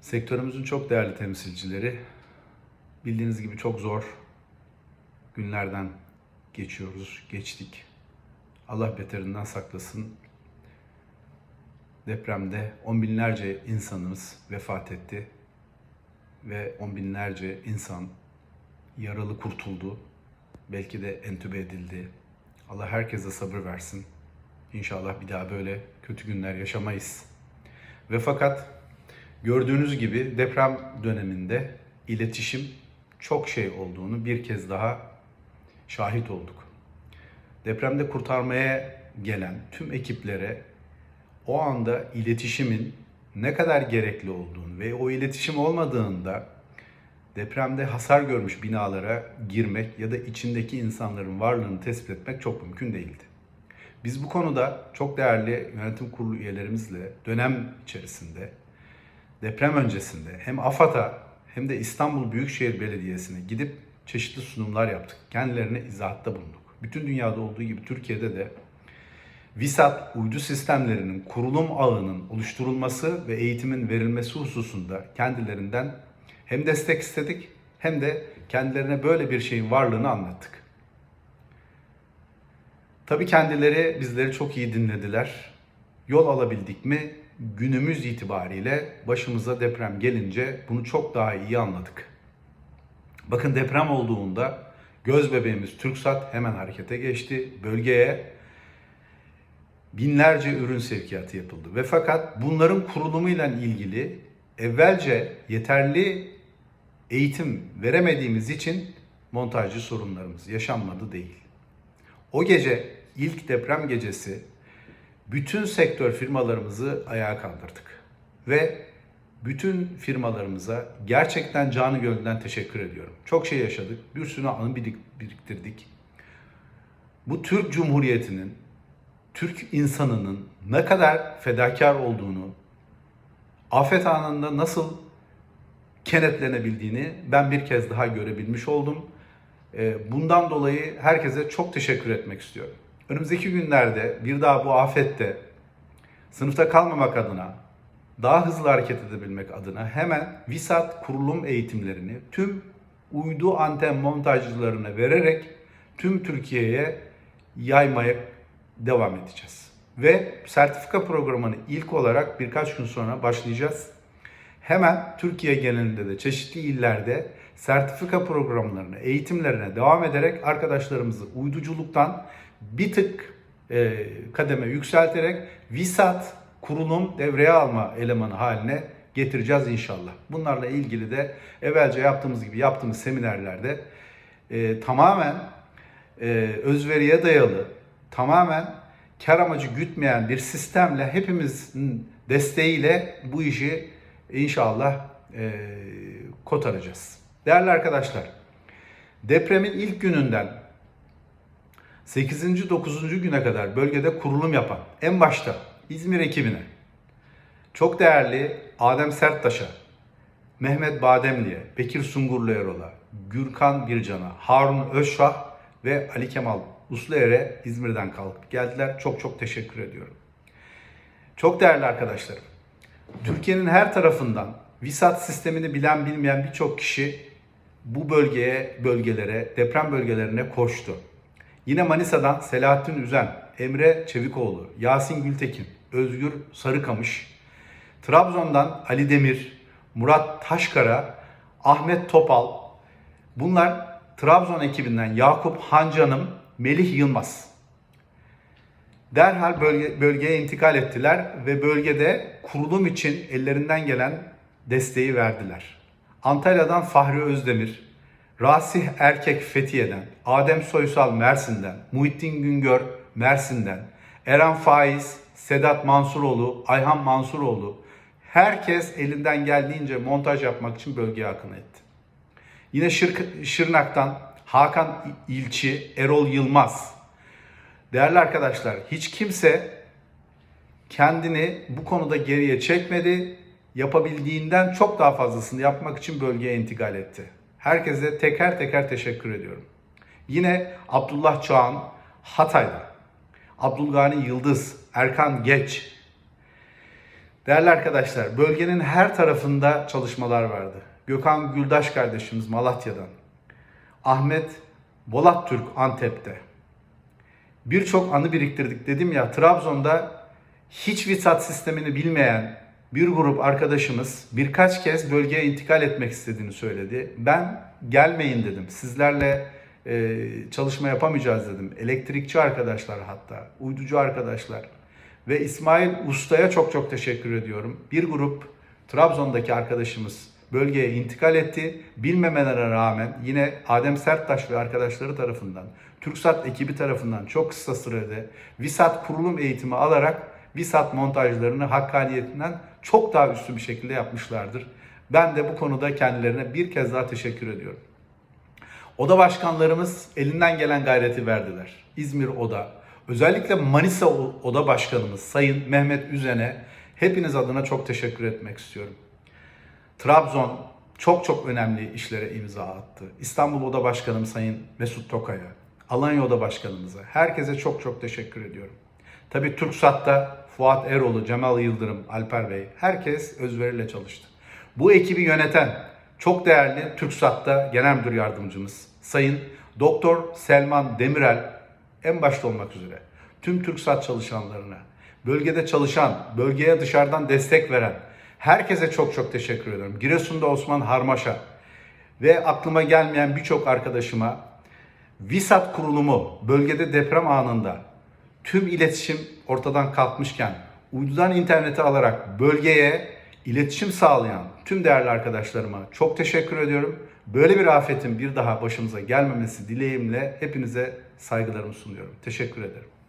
Sektörümüzün çok değerli temsilcileri, bildiğiniz gibi çok zor günlerden geçiyoruz, geçtik. Allah beterinden saklasın. Depremde on binlerce insanımız vefat etti ve on binlerce insan yaralı kurtuldu. Belki de entübe edildi. Allah herkese sabır versin. İnşallah bir daha böyle kötü günler yaşamayız. Ve fakat gördüğünüz gibi deprem döneminde iletişim çok şey olduğunu bir kez daha şahit olduk. Depremde kurtarmaya gelen tüm ekiplere o anda iletişimin ne kadar gerekli olduğunu ve o iletişim olmadığında depremde hasar görmüş binalara girmek ya da içindeki insanların varlığını tespit etmek çok mümkün değildi. Biz bu konuda çok değerli yönetim kurulu üyelerimizle dönem içerisinde deprem öncesinde hem AFAD'a hem de İstanbul Büyükşehir Belediyesi'ne gidip çeşitli sunumlar yaptık. Kendilerine izahatta bulunduk. Bütün dünyada olduğu gibi Türkiye'de de VISAT uydu sistemlerinin kurulum ağının oluşturulması ve eğitimin verilmesi hususunda kendilerinden hem destek istedik hem de kendilerine böyle bir şeyin varlığını anlattık. Tabii kendileri bizleri çok iyi dinlediler. Yol alabildik mi günümüz itibariyle başımıza deprem gelince bunu çok daha iyi anladık. Bakın deprem olduğunda göz bebeğimiz TürkSat hemen harekete geçti. Bölgeye binlerce ürün sevkiyatı yapıldı. Ve fakat bunların kurulumuyla ilgili evvelce yeterli eğitim veremediğimiz için montajcı sorunlarımız yaşanmadı değil. O gece ilk deprem gecesi bütün sektör firmalarımızı ayağa kaldırdık. Ve bütün firmalarımıza gerçekten canı gönülden teşekkür ediyorum. Çok şey yaşadık, bir sürü anı birik- biriktirdik. Bu Türk Cumhuriyeti'nin, Türk insanının ne kadar fedakar olduğunu, afet anında nasıl kenetlenebildiğini ben bir kez daha görebilmiş oldum. Ee, Bundan dolayı herkese çok teşekkür etmek istiyorum. Önümüzdeki günlerde bir daha bu afette sınıfta kalmamak adına, daha hızlı hareket edebilmek adına hemen VISAT kurulum eğitimlerini tüm uydu anten montajcılarına vererek tüm Türkiye'ye yaymaya devam edeceğiz. Ve sertifika programını ilk olarak birkaç gün sonra başlayacağız. Hemen Türkiye genelinde de çeşitli illerde sertifika programlarına, eğitimlerine devam ederek arkadaşlarımızı uyduculuktan bir tık e, kademe yükselterek VISAT kurulum devreye alma elemanı haline getireceğiz inşallah. Bunlarla ilgili de evvelce yaptığımız gibi yaptığımız seminerlerde e, tamamen e, özveriye dayalı, tamamen kar amacı gütmeyen bir sistemle hepimizin desteğiyle bu işi inşallah e, kotaracağız. Değerli arkadaşlar, depremin ilk gününden 8. 9. güne kadar bölgede kurulum yapan en başta İzmir ekibine çok değerli Adem Serttaş'a, Mehmet Bademli'ye, Bekir Sungurlu Erol'a, Gürkan Bircan'a, Harun Özşah ve Ali Kemal Usluer'e İzmir'den kalkıp geldiler. Çok çok teşekkür ediyorum. Çok değerli arkadaşlarım. Türkiye'nin her tarafından VISAT sistemini bilen bilmeyen birçok kişi bu bölgeye, bölgelere, deprem bölgelerine koştu. Yine Manisa'dan Selahattin Üzen, Emre Çevikoğlu, Yasin Gültekin, Özgür Sarıkamış, Trabzon'dan Ali Demir, Murat Taşkara, Ahmet Topal, bunlar Trabzon ekibinden Yakup Hancanım, Melih Yılmaz. Derhal bölge, bölgeye intikal ettiler ve bölgede kurulum için ellerinden gelen desteği verdiler. Antalya'dan Fahri Özdemir, Rasih Erkek Fethiye'den, Adem Soysal Mersin'den, Muhittin Güngör Mersin'den, Eren Faiz, Sedat Mansuroğlu, Ayhan Mansuroğlu herkes elinden geldiğince montaj yapmak için bölgeye akın etti. Yine Şır- Şırnak'tan Hakan İlçi, Erol Yılmaz. Değerli arkadaşlar hiç kimse kendini bu konuda geriye çekmedi. Yapabildiğinden çok daha fazlasını yapmak için bölgeye intikal etti. Herkese teker teker teşekkür ediyorum. Yine Abdullah Çağan Hatay'da. Abdülgani Yıldız, Erkan Geç. Değerli arkadaşlar, bölgenin her tarafında çalışmalar vardı. Gökhan Güldaş kardeşimiz Malatya'dan, Ahmet Bolat Türk Antep'te. Birçok anı biriktirdik. Dedim ya Trabzon'da hiç VSAT sistemini bilmeyen bir grup arkadaşımız birkaç kez bölgeye intikal etmek istediğini söyledi. Ben gelmeyin dedim. Sizlerle e, çalışma yapamayacağız dedim. Elektrikçi arkadaşlar hatta, uyducu arkadaşlar ve İsmail Usta'ya çok çok teşekkür ediyorum. Bir grup Trabzon'daki arkadaşımız bölgeye intikal etti. Bilmemelerine rağmen yine Adem Serttaş ve arkadaşları tarafından, TürkSat ekibi tarafından çok kısa sürede VİSAT kurulum eğitimi alarak VİSAT montajlarını hakkaniyetinden çok daha üstü bir şekilde yapmışlardır. Ben de bu konuda kendilerine bir kez daha teşekkür ediyorum. Oda başkanlarımız elinden gelen gayreti verdiler. İzmir Oda, özellikle Manisa Oda Başkanımız Sayın Mehmet Üzen'e hepiniz adına çok teşekkür etmek istiyorum. Trabzon çok çok önemli işlere imza attı. İstanbul Oda Başkanım Sayın Mesut Tokay'a, Alanya Oda Başkanımıza, herkese çok çok teşekkür ediyorum. Tabii TürkSat'ta Fuat Eroğlu, Cemal Yıldırım, Alper Bey, herkes özveriyle çalıştı. Bu ekibi yöneten çok değerli TürkSat'ta Genel Müdür Yardımcımız Sayın Doktor Selman Demirel en başta olmak üzere tüm TürkSat çalışanlarına, bölgede çalışan, bölgeye dışarıdan destek veren herkese çok çok teşekkür ediyorum. Giresun'da Osman Harmaş'a ve aklıma gelmeyen birçok arkadaşıma VİSAT kurulumu bölgede deprem anında tüm iletişim ortadan kalkmışken uydudan interneti alarak bölgeye iletişim sağlayan tüm değerli arkadaşlarıma çok teşekkür ediyorum. Böyle bir afetin bir daha başımıza gelmemesi dileğimle hepinize saygılarımı sunuyorum. Teşekkür ederim.